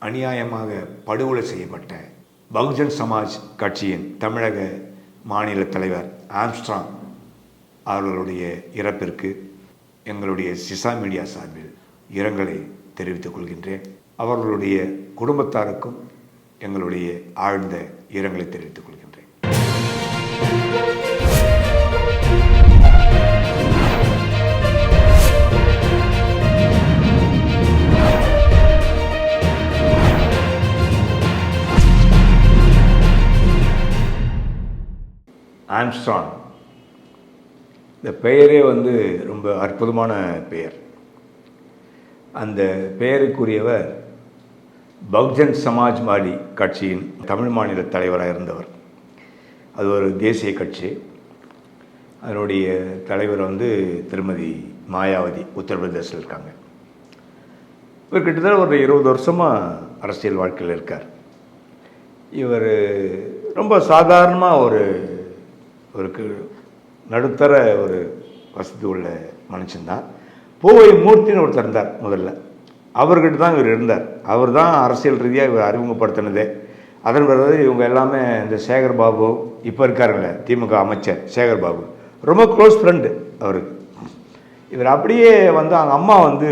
அநியாயமாக படுகொலை செய்யப்பட்ட பகுஜன் சமாஜ் கட்சியின் தமிழக மாநில தலைவர் ஆம்ஸ்ட்ராங் அவர்களுடைய இறப்பிற்கு எங்களுடைய சிசா மீடியா சார்பில் இரங்கலை தெரிவித்துக் கொள்கின்றேன். அவர்களுடைய குடும்பத்தாருக்கும் எங்களுடைய ஆழ்ந்த இரங்கலை தெரிவித்துக் கொள்கின்றேன். ஆம்ஸ்ட்ராங் இந்த பெயரே வந்து ரொம்ப அற்புதமான பெயர். அந்த பெயருக்குரியவர் பகுஜன் சமாஜ்வாடி கட்சியின் தமிழ் மாநில தலைவராக இருந்தவர். அது ஒரு தேசிய கட்சி. அதனுடைய தலைவர் வந்து திருமதி மாயாவதி உத்தரப்பிரதேசில் இருக்காங்க. இவர் கிட்டத்தட்ட ஒரு இருபது வருஷமாக அரசியல் வாழ்க்கையில் இருக்கார். இவர் ரொம்ப சாதாரணமாக ஒரு ஒரு நடுத்தர ஒரு வசதி உள்ள மனுஷன்தான். பூவை மூர்த்தின்னு ஒருத்தர் இருந்தார் முதல்ல. அவர்கிட்ட தான் இவர் இருந்தார். அவர் தான் அரசியல் ரீதியாக இவர் அறிமுகப்படுத்தினதே. அதன் பிறகு இவங்க எல்லாமே இந்த சேகர் பாபு இப்போ இருக்காருங்களே திமுக அமைச்சர் சேகர் பாபு. ரொம்ப க்ளோஸ் ஃப்ரெண்டு அவருக்கு இவர் அப்படியே வந்து அவங்க அம்மா வந்து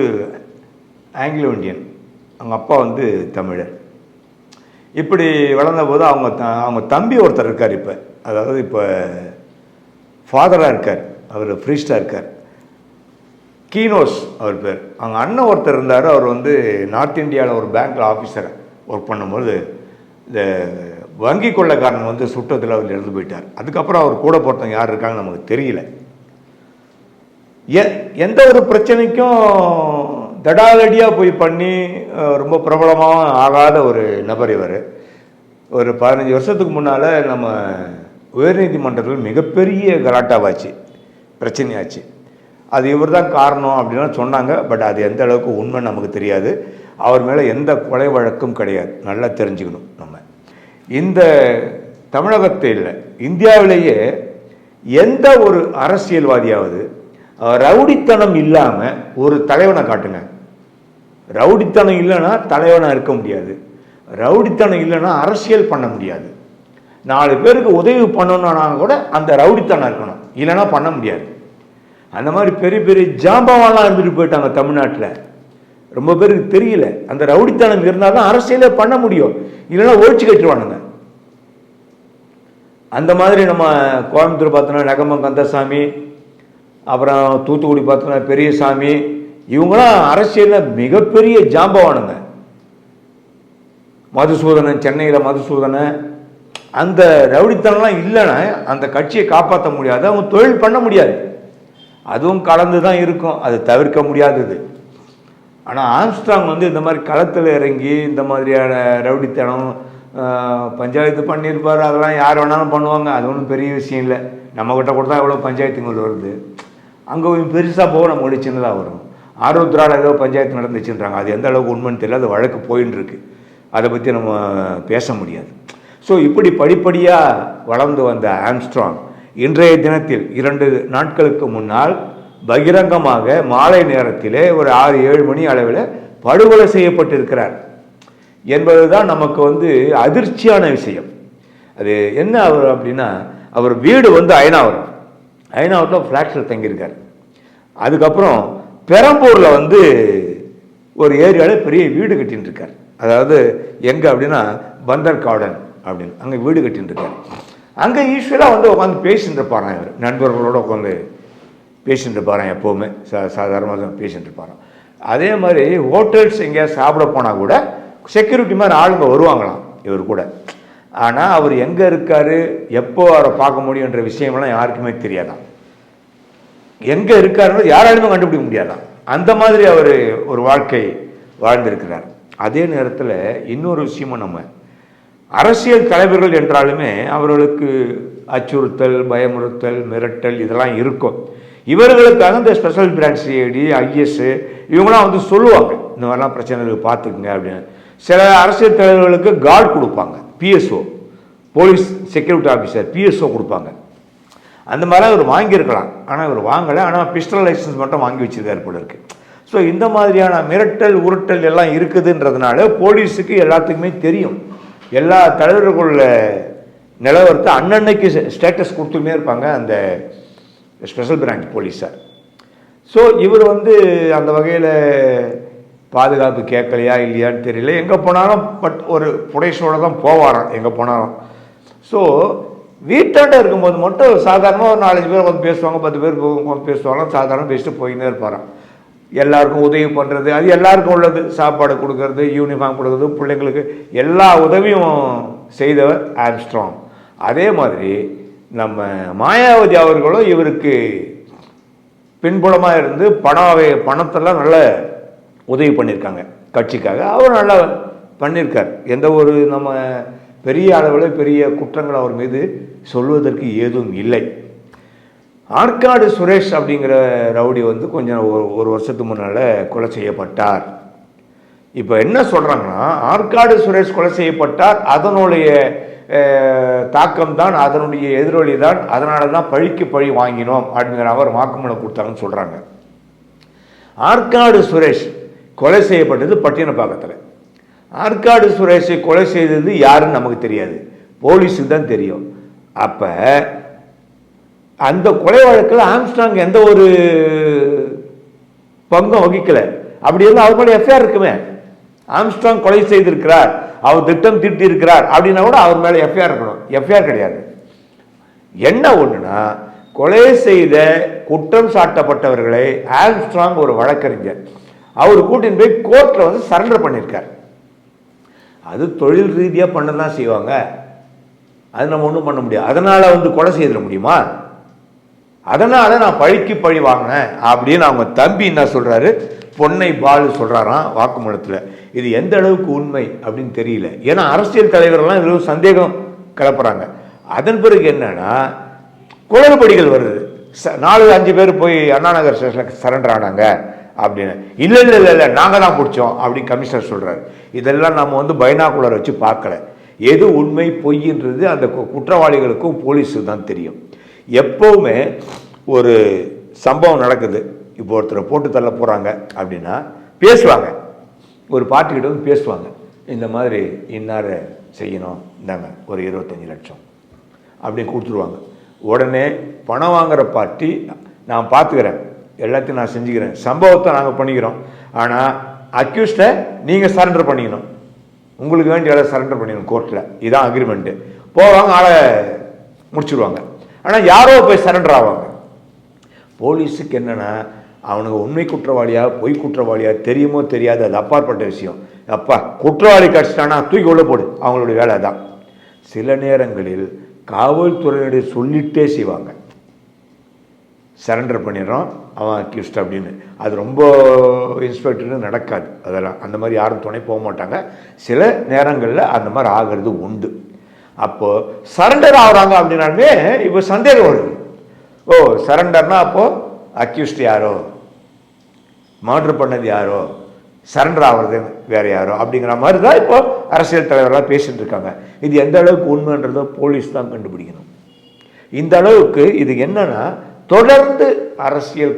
ஆங்கிலோ இண்டியன் அவங்க அப்பா வந்து தமிழர். இப்படி வளர்ந்த போது அவங்க த அவங்க தம்பி ஒருத்தர் இருக்கார் இப்போ. அதாவது இப்போ ஃபாதராக இருக்கார் அவர் ஃப்ரீஸ்டாக இருக்கார். கீனோஸ் அவர் பேர். அவங்க அண்ணன் ஒருத்தர் இருந்தார் அவர் வந்து நார்த் இந்தியாவில் ஒரு பேங்க்கில் ஆஃபீஸர் ஒர்க் பண்ணும்போது இந்த வங்கி கொள்ளைக்காரன் வந்து சுட்டத்தில் அவர் இறந்து போயிட்டார். அதுக்கப்புறம் அவர் கூட பொறுத்தவங்க யார் இருக்காங்கன்னு நமக்கு தெரியல. எ எந்த ஒரு பிரச்சனைக்கும் தடாலடியாக போய் பண்ணி ரொம்ப பிரபலமாக ஆகாத ஒரு நபர் இவர். ஒரு பதினஞ்சு வருஷத்துக்கு முன்னால் நம்ம உயர்நீதிமன்றத்தில் மிகப்பெரிய கலாட்டாவாச்சு பிரச்சனையாச்சு. அது இவர் தான் காரணம் அப்படின்லாம் சொன்னாங்க. பட் அது எந்த அளவுக்கு உண்மை நமக்கு தெரியாது. அவர் மேலே எந்த கொலை வழக்கும் கிடையாது. நல்லா தெரிஞ்சுக்கணும் நம்ம. இந்த தமிழகத்தில் இந்தியாவிலேயே எந்த ஒரு அரசியல்வாதியாவது ரவுடித்தனம் இல்லாமல் ஒரு தலைவனை காட்டுங்க. ரவுடித்தனம் இல்லைன்னா தலைவனாக இருக்க முடியாது. ரவுடித்தனம் இல்லைன்னா அரசியல் பண்ண முடியாது. நாலு பேருக்கு உதவி பண்ணணும்னா கூட அந்த ரவுடித்தனம் இருக்கணும். இல்லைன்னா பண்ண முடியாது. அந்த மாதிரி பெரிய பெரிய ஜாம்பவாலாம் இருந்துட்டு போயிட்டாங்க தமிழ்நாட்டில். ரொம்ப பேருக்கு தெரியல. அந்த ரவுடித்தனம் இருந்தால் தான் அரசியலே பண்ண முடியும். இல்லைன்னா ஒழிச்சு கட்டுவானுங்க அந்த மாதிரி நம்ம கோயம்புத்தூர் பார்த்தோன்னா நகம கந்தசாமி அப்புறம் தூத்துக்குடி பார்த்தோன்னா பெரியசாமி இவங்களாம் அரசியலில் மிகப்பெரிய ஜாம்பவானுங்க. மதுசூதனன் சென்னையில் மதுசூதனன் அந்த ரவுடித்தனம்லாம் இல்லைன்னா அந்த கட்சியை காப்பாற்ற முடியாது அவங்க தொழில் பண்ண முடியாது. அதுவும் கலந்து தான் இருக்கும் அது தவிர்க்க முடியாதது. ஆனால் ஆம்ஸ்ட்ராங் வந்து இந்த மாதிரி களத்தில் இறங்கி இந்த மாதிரியான ரவுடித்தனம் பஞ்சாயத்து பண்ணியிருப்பார் அதெல்லாம் யார் வேணாலும் பண்ணுவாங்க அது ஒன்றும் பெரிய விஷயம் இல்லை. நம்மக்கிட்ட கூட தான் எவ்வளோ பஞ்சாயத்துங்கள் வருது? அங்கே பெருசாக போக நம்ம ஒரு சின்னதாக வரும். ஆரோத்ராவில் ஏதோ பஞ்சாயத்து நடந்துச்சுன்றாங்க. அது எந்த அளவுக்கு உண்மைன்னு தெரியல அது வழக்கு போயின்னு இருக்கு. அதை பற்றி நம்ம பேச முடியாது. ஸோ இப்படி படிப்படியாக வளர்ந்து வந்த ஆம்ஸ்ட்ராங் இன்றைய தினத்தில் இரண்டு நாட்களுக்கு முன்னால் பகிரங்கமாக மாலை நேரத்திலே ஒரு ஆறு ஏழு மணி அளவில் படுகொலை செய்யப்பட்டிருக்கிறார். என்பதுதான் நமக்கு வந்து அதிர்ச்சியான விஷயம். அது என்ன அவர் அப்படின்னா அவர் வீடு வந்து அயனாவரம். அயனாவரத்தில் ஃப்ளாட்ஸில் தங்கியிருக்கார். அதுக்கப்புறம் பெரம்பூரில் வந்து ஒரு ஏரியாவில் பெரிய வீடு கட்டின்னு இருக்கார் அதாவது எங்கே அப்படின்னா பந்தர் கார்டன் அப்படின்னு. அங்கே வீடு கட்டின்னு இருக்கார் அங்கே யூஸ்வலாக வந்து உட்காந்து பேசிட்டு இருப்பாரான் இவர். நண்பர்களோடு உட்காந்து பேசிட்டு இருப்பாரான் எப்போவுமே. சா சாதாரணமாக பேசிட்டு இருப்பாராம் அதே மாதிரி ஹோட்டல்ஸ் எங்கேயாவது சாப்பிட போனால் கூட செக்யூரிட்டி மாதிரி ஆளுங்க வருவாங்களாம் இவர் கூட. ஆனால் அவர் எங்கே இருக்கார் எப்போ அவரை பார்க்க முடியுன்ற விஷயமெல்லாம் யாருக்குமே தெரியாதான் எங்கே இருக்காருன்னு யாராலுமே கண்டுபிடிக்க முடியாதான் அந்த மாதிரி அவர் ஒரு வாழ்க்கை வாழ்ந்திருக்கிறார். அதே நேரத்தில் இன்னொரு விஷயமும் நம்ம அரசியல் தலைவர்கள் என்றாலுமே அவர்களுக்கு அச்சுறுத்தல் பயமுறுத்தல் மிரட்டல் இதெல்லாம் இருக்கும். இவர்களுக்காக இந்த ஸ்பெஷல் பிரான்ச் சிஐடி ஐஎஸ்ஸு இவங்களாம் வந்து சொல்லுவாங்க இந்த மாதிரிலாம் பிரச்சனைகளுக்கு பார்த்துக்குங்க அப்படின்னு. சில அரசியல் தலைவர்களுக்கு கார்டு கொடுப்பாங்க PSO police security officer PSO கொடுப்பாங்க. அந்த மாதிரிலாம் இவர் வாங்கியிருக்கலாம் ஆனால் இவர் வாங்கலை ஆனால் பிஸ்டல் லைசன்ஸ் மட்டும் வாங்கி வச்சிருக்காரு போல இருக்கு. ஸோ இந்த மாதிரியான மிரட்டல் உருட்டல் எல்லாம் இருக்குதுன்றதுனால போலீஸுக்கு எல்லாத்துக்குமே தெரியும். எல்லா தலைவர்களுள்ள நிலவரத்தை அன்னன்னைக்கு ஸ்டேட்டஸ் கொடுத்துமே இருப்பாங்க அந்த ஸ்பெஷல் பிரான்ச் போலீஸார் ஸோ இவர் வந்து அந்த வகையில் பாதுகாப்பு கேட்கலையா இல்லையான்னு தெரியல. எங்கே போனாலும் பட் ஒரு புடைசோடு தான் போவாராம் எங்கே போனாலும். ஸோ வீட்டாண்ட இருக்கும்போது மட்டும் சாதாரணமாக ஒரு நாலஞ்சு பேர் வந்து பேசுவாங்க பத்து பேர் வந்து பேசுவாங்க சாதாரணமாக பேசிட்டு போயின்னே இருப்பாரான் எல்லாருக்கும் உதவி பண்ணுறது அது எல்லாருக்கும் உள்ளது. சாப்பாடு கொடுக்கறது யூனிஃபார்ம் கொடுக்கறது பிள்ளைங்களுக்கு எல்லா உதவியும் செய்தவர் ஆம்ஸ்ட்ராங். அதே மாதிரி நம்ம மாயாவதி அவர்களும் இவருக்கு பின்புலமாக இருந்து பணம் பணத்தெல்லாம் நல்ல உதவி பண்ணியிருக்காங்க. கட்சிக்காக அவர் நல்லா பண்ணியிருக்கார். எந்த ஒரு நம்ம பெரிய அளவில் பெரிய குற்றங்கள் அவர் மீது சொல்வதற்கு ஏதும் இல்லை. ஆற்காடு சுரேஷ் அப்படிங்கிற ரவுடி வந்து கொஞ்சம் ஒரு ஒரு வருஷத்துக்கு முன்னால் கொலை செய்யப்பட்டார். இப்போ என்ன சொல்கிறாங்கன்னா ஆற்காடு சுரேஷ் கொலை செய்யப்பட்டார். அதனுடைய தாக்கம் தான் அதனுடைய எதிரொலி தான் அதனால தான் பழிக்கு பழி வாங்கினோம் அப்படிங்கிற அவர் வாக்குமூலம் கொடுத்தாங்கன்னு சொல்கிறாங்க ஆற்காடு சுரேஷ் கொலை செய்யப்பட்டது பட்டினப்பாக்கத்தில். ஆற்காடு சுரேஷை கொலை செய்தது யாருன்னு நமக்கு தெரியாது. போலீஸுக்கு தான் தெரியும். அப்போ அந்த கொலை வழக்கில் ஆம்ஸ்டாங் எந்த ஒரு பங்கும் வகிக்கலை. அப்படி இருந்தால் அவர் மேலே எஃப்ஐஆர் இருக்குமே. ஆம்ஸ்டாங் கொலை செய்திருக்கிறார். அவர் திட்டம் தீட்டி இருக்கிறார் அப்படின்னா கூட அவர் மேலே எஃப்ஐஆர் இருக்கணும். எஃப்ஐஆர் கிடையாது. என்ன ஒன்றுனா கொலை செய்த குற்றம் சாட்டப்பட்டவர்களை ஆம்ஸ்ட்ராங் ஒரு வழக்கறிஞர். அவர் கூட்டின்னு போய் கோர்ட்டில் வந்து சரண்டர் பண்ணியிருக்கார். அது தொழில் ரீதியாக பண்ண தான் செய்வாங்க. அது நம்ம ஒன்றும் பண்ண முடியாது. அதனால் வந்து கொலை செய்திட முடியுமா? அதனால் நான் பழிக்கு பழி வாங்கினேன் அப்படின்னு அவங்க தம்பி என்ன சொல்கிறாரு பொன்னை பாலு சொல்கிறாராம் வாக்குமூலத்தில். இது எந்த அளவுக்கு உண்மை அப்படின்னு தெரியல. ஏன்னா அரசியல் தலைவர்கள்லாம் இதில் சந்தேகம் கிளப்புறாங்க. அதன் பிறகு என்னென்னா குளறுபடிகள் வருது. ச நாலு அஞ்சு பேர் போய் அண்ணா நகர் ஸ்டேஷனில் சரண்டர் ஆனாங்க அப்படின்னு. இல்லை இல்லை இல்லை இல்லை நாங்கள் தான் பிடிச்சோம் அப்படின்னு கமிஷனர் சொல்கிறார் இதெல்லாம் நம்ம வந்து பைனாக்குலர் வச்சு பார்க்கல. எது உண்மை பொய்ன்றது அந்த குற்றவாளிகளுக்கும் போலீஸுக்கு தான் தெரியும். எப்போவுமே ஒரு சம்பவம் நடக்குது. இப்போ ஒருத்தரை போட்டு தள்ள போகிறாங்க அப்படின்னா பேசுவாங்க. ஒரு பார்ட்டிக்கிட்ட வந்து பேசுவாங்க. இந்த மாதிரி இன்னார செய்யணும் இந்தாங்க ஒரு இருபத்தஞ்சி லட்சம் அப்படின்னு கொடுத்துருவாங்க. உடனே பணம் வாங்குகிற பார்ட்டி நான் பார்த்துக்கிறேன். எல்லாத்தையும் நான் செஞ்சுக்கிறேன். சம்பவத்தை நாங்கள் பண்ணிக்கிறோம். ஆனால் அக்யூஸ்டை நீங்கள் சரண்டர் பண்ணிக்கணும். உங்களுக்கு வேண்டிய ஆளை சரண்டர் பண்ணிக்கணும் கோர்ட்டில் இதுதான் அக்ரிமெண்ட்டு போவாங்க ஆளை முடிச்சுடுவாங்க ஆனால் யாரோ போய் சரண்டர் ஆவாங்க. போலீஸுக்கு என்னென்னா அவனுக்கு உண்மை குற்றவாளியா பொய் குற்றவாளியா தெரியுமோ தெரியாது அது அப்பாற்பட்ட விஷயம். அப்பா குற்றவாளி கடிச்சிட்டானா தூக்கி உள்ள போடு அவங்களுடைய வேலை தான் சில நேரங்களில் காவல்துறையினுடைய சொல்லிட்டே செய்வாங்க. சரண்டர் பண்ணிடுறோம் அவன் அக்யூஸ்ட் அப்படின்னு. அது ரொம்ப இன்ஸ்பெக்டர்னு நடக்காது அதெல்லாம். அந்த மாதிரி யாரும் துணை போக மாட்டாங்க. சில நேரங்களில் அந்த மாதிரி ஆகிறது உண்டு. அப்போது சரண்டர் ஆகுறாங்க அப்படின்னாலுமே இப்போ சந்தேகம் வருது ஓ சரண்டர்னா அப்போது அக்யூஸ்ட் யாரோ? மர்டர் பண்ணது யாரோ? சரண்டர் ஆகிறது வேறு யாரோ? அப்படிங்கிற மாதிரி தான் இப்போ அரசியல் தலைவர்களாக பேசிட்டு இருக்காங்க. இது எந்த அளவுக்கு உண்மைன்றதோ போலீஸ் தான் கண்டுபிடிக்கணும். இந்த அளவுக்கு இது என்னென்னா தொடர்ந்து அரசியல்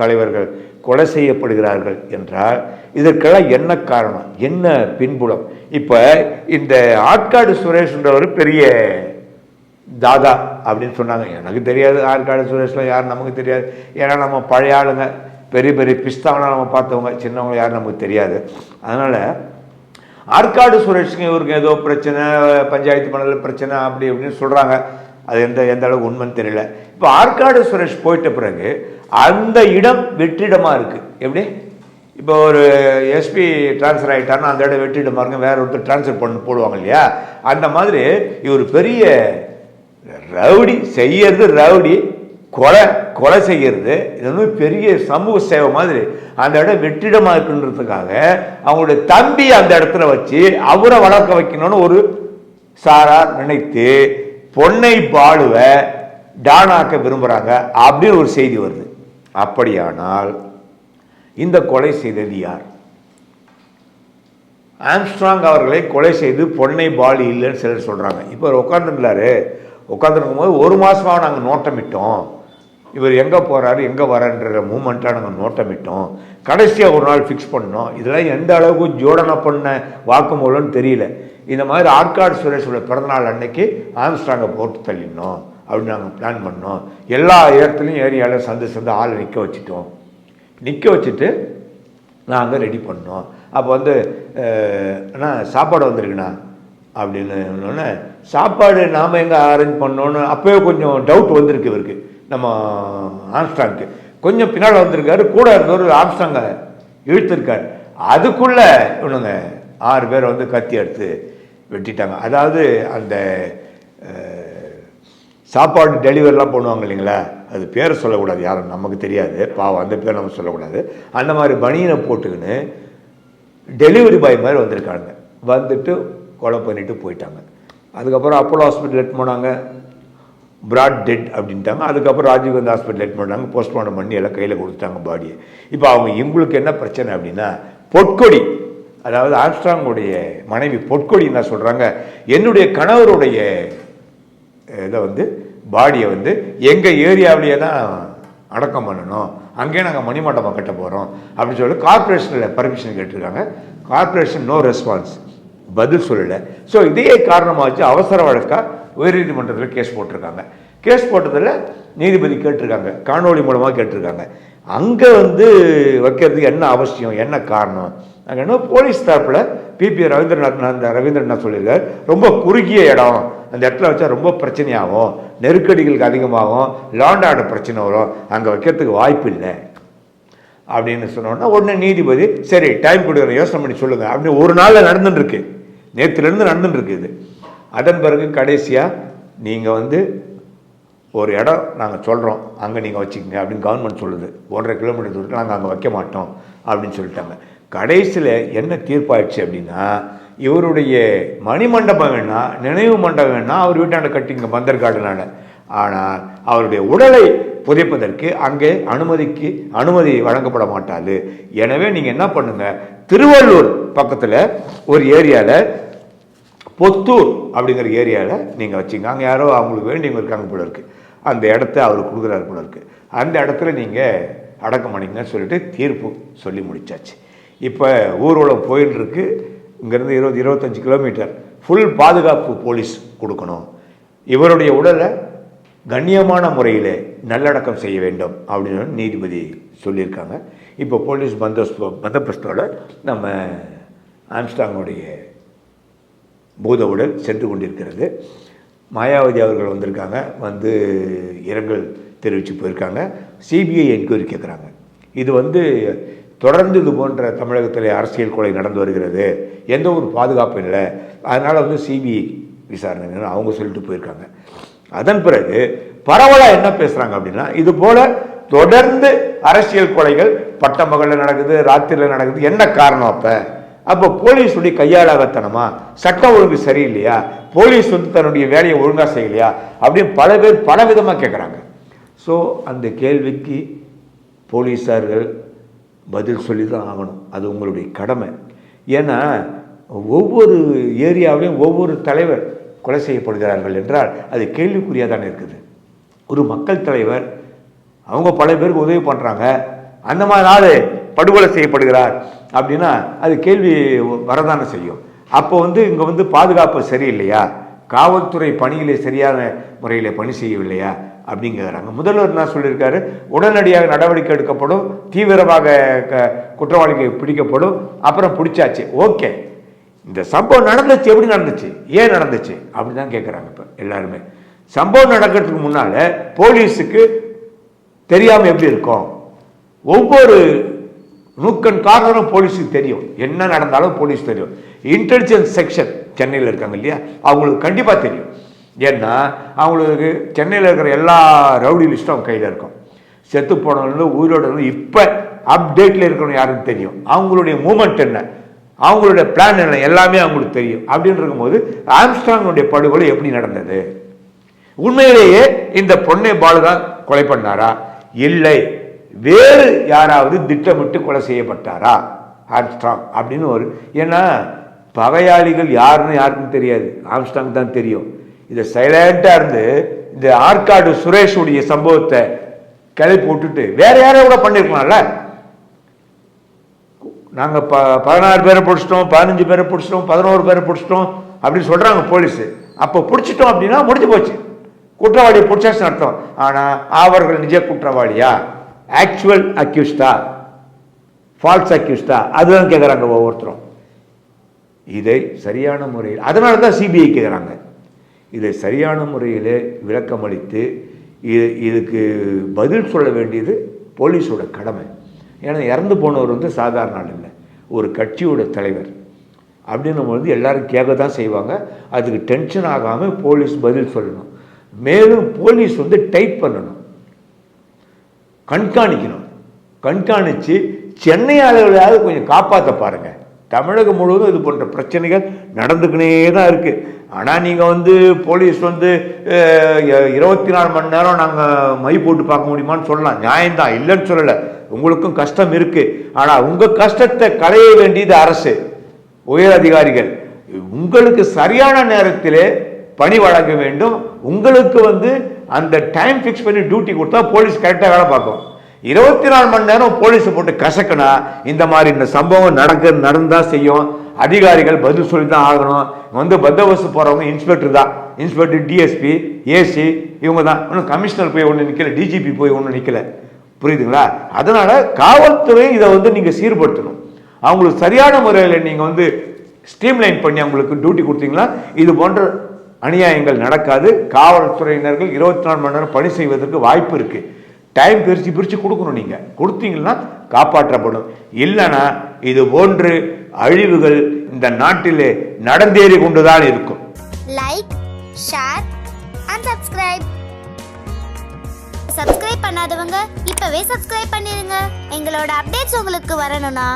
தலைவர்கள் கொலை செய்யப்படுகிறார்கள் என்றால் இதற்கெல்லாம் என்ன காரணம்? என்ன பின்புலம்? இப்போ இந்த ஆட்காடு சுரேஷ்ன்றவர் பெரிய தாதா அப்படின்னு சொன்னாங்க. எனக்கு தெரியாது ஆற்காடு சுரேஷ்லாம் யார் நமக்கு தெரியாது. ஏன்னா நம்ம பழைய ஆளுங்க பெரிய பெரிய பிஸ்தாவெலாம் நம்ம பார்த்தவங்க சின்னவங்க யாரும் நமக்கு தெரியாது. அதனால் ஆற்காடு சுரேஷ்க்கு இவருக்கு ஏதோ பிரச்சனை பஞ்சாயத்து மண்டல பிரச்சனை அப்படி அப்படின்னு சொல்கிறாங்க அது எந்த எந்த அளவுக்கு உண்மைன்னு தெரியல. இப்போ ஆற்காடு சுரேஷ் போயிட்ட பிறகு அந்த இடம் வெற்றிடமாக இருக்குது எப்படி? இப்போ ஒரு எஸ்பி ட்ரான்ஸ்ஃபர் ஆகிட்டாருன்னா அந்த இடம் வெற்றிடமாக இருக்கு. வேற ஒருத்தர் ட்ரான்ஸ்ஃபர் பண்ணி போடுவாங்க இல்லையா? அந்த மாதிரி இவர் பெரிய ரவுடி செய்யறது ரவுடி கொலை கொலை செய்கிறது இது வந்து பெரிய சமூக சேவை மாதிரி. அந்த இடம் வெற்றிடமாக இருக்குன்றதுக்காக அவங்களுடைய தம்பி அந்த இடத்துல வச்சு அவரை வளர்க்க வைக்கணும்னு ஒரு சாரார் நினைத்து பொன்னை பாலுவை டானாக்க விரும்புகிறாங்க அப்படின்னு ஒரு செய்தி வருது. அப்படியானால் இந்த கொலை செய்தது யார்? ஆம்ஸ்ட்ராங் அவர்களை கொலை செய்து பொன்னை பாலி இல்லைன்னு சிலர் சொல்கிறாங்க இப்போ உட்காந்துருந்தாரு உட்காந்துருக்கும் போது ஒரு மாதமாக நாங்கள் நோட்டமிட்டோம். இவர் எங்கே போகிறாரு எங்கே வரன்ற மூமெண்ட்டாக நாங்கள் நோட்டமிட்டோம். கடைசியாக ஒரு நாள் ஃபிக்ஸ் பண்ணோம். இதெல்லாம் எந்த அளவுக்கு ஜோடனை பண்ண வாக்குமூலம்னு தெரியல. இந்த மாதிரி ஆற்காடு சுரேஷோட பிறந்தநாள் அன்னைக்கு ஆம்ஸ்ட்ராங்கை போட்டு தள்ளினோம். அப்படின்னு நாங்கள் பிளான் பண்ணோம். எல்லா இடத்துலையும் ஏரியாவில் சந்து சந்து ஆள் நிற்க வச்சுட்டோம். நிற்க வச்சுட்டு நாங்கள் ரெடி பண்ணோம். அப்போ வந்து அண்ணா சாப்பாடு வந்திருக்குண்ணா? அப்படின்னு சொன்னோன்னே சாப்பாடு நாம் எங்கே அரேஞ்ச் பண்ணோன்னு அப்போயே கொஞ்சம் டவுட் வந்திருக்கு இவருக்கு. நம்ம ஆம்ஸ்டாங்க்கு கொஞ்சம் பின்னால் வந்திருக்காரு. கூட இருந்தவர் ஆம்ஸ்டாங்கை இழுத்துருக்கார். அதுக்குள்ளே இவனுங்க ஆறு பேர் வந்து கத்தி எடுத்து வெட்டிட்டாங்க. அதாவது அந்த சாப்பாடு டெலிவரிலாம் பண்ணுவாங்க இல்லைங்களா? அது பேரை சொல்லக்கூடாது யாரும் நமக்கு தெரியாது. பாவம் அந்த பேர் நம்ம சொல்லக்கூடாது. அந்த மாதிரி பனியனை போட்டுக்கின்னு டெலிவரி பாய் மாதிரி வந்திருக்காங்க. வந்துட்டு கொலை பண்ணிட்டு போயிட்டாங்க. அதுக்கப்புறம் அப்போலோ ஹாஸ்பிட்டல் எட் போனாங்க. பிராட் டெட் அப்படின்ட்டாங்க. அதுக்கப்புறம் ராஜீவ்காந்தி ஹாஸ்பிட்டல் எட் பண்ணாங்க போஸ்ட்மார்ட்டம் பண்ணி எல்லாம் கையில் கொடுத்துட்டாங்க பாடியை. இப்போ அவங்க இவங்களுக்கு என்ன பிரச்சனை அப்படின்னா பொற்கொடி அதாவது ஆம்ஸ்ட்ராங்குடைய மனைவி பொற்கொடி என்ன சொல்கிறாங்க என்னுடைய கணவருடைய இதை வந்து பாடியை வந்து எங்கள் ஏரியாவிலேயே தான் அடக்கம் பண்ணணும். அங்கேயே நாங்கள் மணிமண்டபம் கட்ட போகிறோம் அப்படின்னு சொல்லி கார்ப்பரேஷனில் பர்மிஷன் கேட்டிருக்காங்க. கார்ப்பரேஷன் நோ ரெஸ்பான்ஸ் பதில் சொல்லலை. ஸோ இதே காரணமாக வச்சு அவசர வழக்காக உயர்நீதிமன்றத்தில் கேஸ் போட்டிருக்காங்க. கேஸ் போட்டதில் நீதிபதி கேட்டிருக்காங்க. காணொளி மூலமாக கேட்டிருக்காங்க. அங்கே வந்து வைக்கிறதுக்கு என்ன அவசியம்? என்ன காரணம்? அங்கே என்ன போலீஸ் தரப்பில் பிபி ரவீந்திரநாத் அந்த ரவீந்திரநாத் சொல்லியிருக்கார். ரொம்ப குறுகிய இடம். அந்த இடத்துல வச்சா ரொம்ப பிரச்சனையாகும். நெருக்கடிகளுக்கு அதிகமாகும். லாண்டாட பிரச்சனை வரும். அங்கே வைக்கிறதுக்கு வாய்ப்பு இல்லை. அப்படின்னு சொன்னோன்னா உடனே நீதிபதி சரி டைம் கொடுக்குற யோசனை பண்ணி சொல்லுங்க. அப்படின்னு ஒரு நாளில் நடந்துட்டுருக்கு. நேற்றுலேருந்து நடந்துட்டுருக்கு இது. அதன் பிறகு கடைசியாக நீங்கள் வந்து ஒரு இடம் நாங்கள் சொல்கிறோம் அங்கே நீங்கள் வச்சுக்கோங்க அப்படின்னு கவர்மெண்ட் சொல்லுது. ஒன்றரை கிலோமீட்டர் தூரத்தில் நாங்கள் அங்கே வைக்க மாட்டோம். அப்படின்னு சொல்லிட்டாங்க. கடைசியில் என்ன தீர்ப்பாயிடுச்சு அப்படின்னா இவருடைய மணிமண்டபம் வேணா நினைவு மண்டபம் வேணா அவர் வீட்டாண்ட கட்டிங்க பந்தர் ஆனால் அவருடைய உடலை புதைப்பதற்கு அங்கே அனுமதிக்கு அனுமதி வழங்கப்பட மாட்டாது. எனவே நீங்கள் என்ன பண்ணுங்க திருவள்ளூர் பக்கத்தில் ஒரு ஏரியாவில் பொத்தூர் அப்படிங்கிற ஏரியாவில் நீங்கள் வச்சுங்க. அங்கே யாரோ அவங்களுக்கு வேண்டியவங்க இருக்காங்க போல இருக்கு. அந்த இடத்த அவர் கொடுக்குறாரு போல இருக்கு. அந்த இடத்துல நீங்கள் அடக்கம் பண்ணிங்கன்னு சொல்லிட்டு தீர்ப்பு சொல்லி முடிச்சாச்சு. இப்போ ஊர்வலம் போயிட்டுருக்கு இங்கேருந்து இருபது இருபத்தஞ்சு கிலோமீட்டர். ஃபுல் பாதுகாப்பு போலீஸ் கொடுக்கணும். இவருடைய உடலை கண்ணியமான முறையில் நல்லடக்கம் செய்ய வேண்டும் அப்படின்னு நீதிபதி சொல்லியிருக்காங்க. இப்போ போலீஸ் பந்தோஸ்து பந்தோபஸ்தோட நம்ம ஆம்ஸ்டாங்குடைய பூத உடல் சென்று கொண்டிருக்கிறது. மாயாவதி அவர்கள் வந்திருக்காங்க. வந்து இரங்கல் தெரிவித்து போயிருக்காங்க. சிபிஐ என்கொயரி கேட்குறாங்க இது வந்து தொடர்ந்து இது போன்ற தமிழகத்தில் அரசியல் கொலை நடந்து வருகிறது. எந்த ஒரு பாதுகாப்பும் இல்லை. அதனால் வந்து சிபிஐ விசாரணை அவங்க சொல்லிட்டு போயிருக்காங்க. அதன் பிறகு பரவலாக என்ன பேசுகிறாங்க அப்படின்னா இது போல் தொடர்ந்து அரசியல் கொலைகள் பட்டமகளில் நடக்குது ராத்திரியில் நடக்குது. என்ன காரணம் அப்போ? அப்போ போலீஸுடைய கையாளாகத்தனமா? சட்டம் ஒழுங்கு சரியில்லையா? போலீஸ் வந்து தன்னுடைய வேலையை ஒழுங்காக செய்யலையா? அப்படின்னு பல பேர் பல விதமாக கேட்குறாங்க ஸோ அந்த கேள்விக்கு போலீஸார்கள் பதில் சொல்லி தான் ஆகணும். அது உங்களுடைய கடமை. ஏன்னா ஒவ்வொரு ஏரியாவிலையும் ஒவ்வொரு தலைவர் கொலை செய்யப்படுகிறார்கள் என்றால் அது கேள்விக்குறியாக தானே இருக்குது. ஒரு மக்கள் தலைவர் அவங்க பல பேருக்கு உதவி பண்ணுறாங்க அந்த மாதிரி ஆள் படுகொலை செய்யப்படுகிறார் அப்படின்னா அது கேள்வி வரதானே செய்யும். அப்போ வந்து இங்கே வந்து பாதுகாப்பு சரியில்லையா? காவல்துறை பணியிலே சரியான முறையில் பணி செய்யவில்லையா? அப்படிங்கிறாங்க முதல்வர் என்ன சொல்லியிருக்காரு? உடனடியாக நடவடிக்கை எடுக்கப்படும் தீவிரமாக க- குற்றவாளிகள் பிடிக்கப்படும் அப்புறம் பிடிச்சாச்சு. ஓகே. இந்த சம்பவம் நடந்துச்சு. எப்படி நடந்துச்சு? ஏன் நடந்துச்சு? அப்படி தான் கேட்குறாங்க இப்போ எல்லாருமே. சம்பவம் நடக்கிறதுக்கு முன்னால் போலீஸுக்கு தெரியாமல் எப்படி இருக்கும்? ஒவ்வொரு நூக்கன் காரணம் போலீஸுக்கு தெரியும். என்ன நடந்தாலும் போலீஸ் தெரியும். இன்டெலிஜென்ஸ் செக்ஷன் சென்னையில் இருக்காங்க இல்லையா? அவங்களுக்கு கண்டிப்பாக தெரியும். ஏன்னா அவங்களுக்கு சென்னையில் இருக்கிற எல்லா ரவுடி லிஸ்ட்டும் அவங்க கையில் இருக்கும். செத்து போனவங்க உயிரோட இப்போ அப்டேட்டில் இருக்கிறவங்க யாருன்னு தெரியும். அவங்களுடைய மூமெண்ட் என்ன? அவங்களுடைய பிளான் என்ன? எல்லாமே அவங்களுக்கு தெரியும். அப்படின்னு இருக்கும்போது ஆம்ஸ்ட்ராங்குடைய படுகொலை எப்படி நடந்தது? உண்மையிலேயே இந்த பொண்ணை பாலுதான் கொலை பண்ணாரா? இல்லை. வேறு யாராவது திட்டமிட்டு கொலை செய்யப்பட்டாரா? ஆம்ஸ்ட்ராங் அப்படின்னு ஒரு ஏன்னா பகையாளிகள் யாருன்னு யாருக்கும் தெரியாது. ஆம்ஸ்டாங் தான் தெரியும். இதை சைலண்டாக இருந்து இந்த ஆற்காடு சுரேஷுடைய சம்பவத்தை கிளப்பி விட்டுட்டு வேற யாரையும் கூட பண்ணியிருக்கலாம்ல நாங்கள் ப பதினாறு பேரை பிடிச்சிட்டோம் பதினஞ்சு பேரை பிடிச்சிட்டோம் பதினோரு பேரை பிடிச்சிட்டோம் அப்படின்னு சொல்கிறாங்க போலீஸு. அப்போ பிடிச்சிட்டோம் அப்படின்னா முடிஞ்சு போச்சு. குற்றவாளியை பிடிச்சாச்சு அர்த்தம். ஆனால் அவர்கள் நிஜ குற்றவாளியா? ஆக்சுவல் அக்யூஸ்டா ஃபால்ஸ் அக்யூஸ்டா அதுதான் கேட்குறாங்க ஒவ்வொருத்தரும். இதை சரியான முறையில் அதனால தான் சிபிஐ கேட்குறாங்க இதை சரியான முறையில் விளக்கமளித்து இது இதுக்கு பதில் சொல்ல வேண்டியது போலீஸோட கடமை. ஏன்னா இறந்து போனவர் வந்து சாதாரண ஆள் இல்லை. ஒரு கட்சியோட தலைவர். அப்படின்னும் வந்து எல்லாரும் கேட்க தான் செய்வாங்க. அதுக்கு டென்ஷன் ஆகாமல் போலீஸ் பதில் சொல்லணும். மேலும் போலீஸ் வந்து டைப் பண்ணணும். கண்காணிக்கணும். கண்காணித்து சென்னை அளவிலாவது கொஞ்சம் காப்பாற்ற பாருங்கள் தமிழகம் முழுவதும் இது போன்ற பிரச்சனைகள் நடந்துக்கினே தான் இருக்குது ஆனால் நீங்கள் வந்து போலீஸ் வந்து இருபத்தி நாலு மணி நேரம் நாங்கள் மை போட்டு பார்க்க முடியுமான்னு சொல்லலாம். நியாயம்தான். இல்லைன்னு சொல்லலை. உங்களுக்கும் கஷ்டம் இருக்குது ஆனால் உங்கள் கஷ்டத்தை களைய வேண்டியது அரசு உயர் அதிகாரிகள். உங்களுக்கு சரியான நேரத்தில் பணி வழங்க வேண்டும். உங்களுக்கு வந்து அந்த டைம் ஃபிக்ஸ் பண்ணி டியூட்டி கொடுத்தா போலீஸ் கரெக்டாக வேலை பார்க்கும். இருபத்தி நாலு மணி நேரம் போலீஸை போட்டு கசக்கினா இந்த மாதிரி இந்த சம்பவம் நடக்க நடந்தால் செய்யும். அதிகாரிகள் பதில் சொல்லி தான் ஆகணும் வந்து பந்தோபஸ்து போகிறவங்க இன்ஸ்பெக்டர் தான். இன்ஸ்பெக்டர் டிஎஸ்பி ஏசி இவங்க தான். இன்னும் கமிஷனர் போய் ஒன்று நிற்கல டிஜிபி போய் ஒன்று நிற்கல புரியுதுங்களா? அதனால் காவல்துறை இதை வந்து நீங்கள் சீர்படுத்தணும். அவங்களுக்கு சரியான முறையில் நீங்கள் வந்து ஸ்ட்ரீம்லைன் பண்ணி அவங்களுக்கு டியூட்டி கொடுத்தீங்களா இது போன்ற அநியாயங்கள் நடக்காது. காவல்துறையினர்கள் இருபத்தி நாலு மணி நேரம் பணி செய்வதற்கு வாய்ப்பு இருக்குது டைம் பிரித்து பிரித்து கொடுக்கணும் நீங்கள் கொடுத்தீங்கன்னா காப்பாற்றப்படும். இல்லைன்னா இது போன்று அழிவுகள் இந்த நாட்டிலே நடந்தேறி கொண்டுதான் இருக்கும். Like share and subscribe subscribe பண்ணாதவங்க இப்பவே சப்ஸ்கிரைப் பண்ணிருங்க. எங்களோட அப்டேட்ஸ் உங்களுக்கு வரணும்னா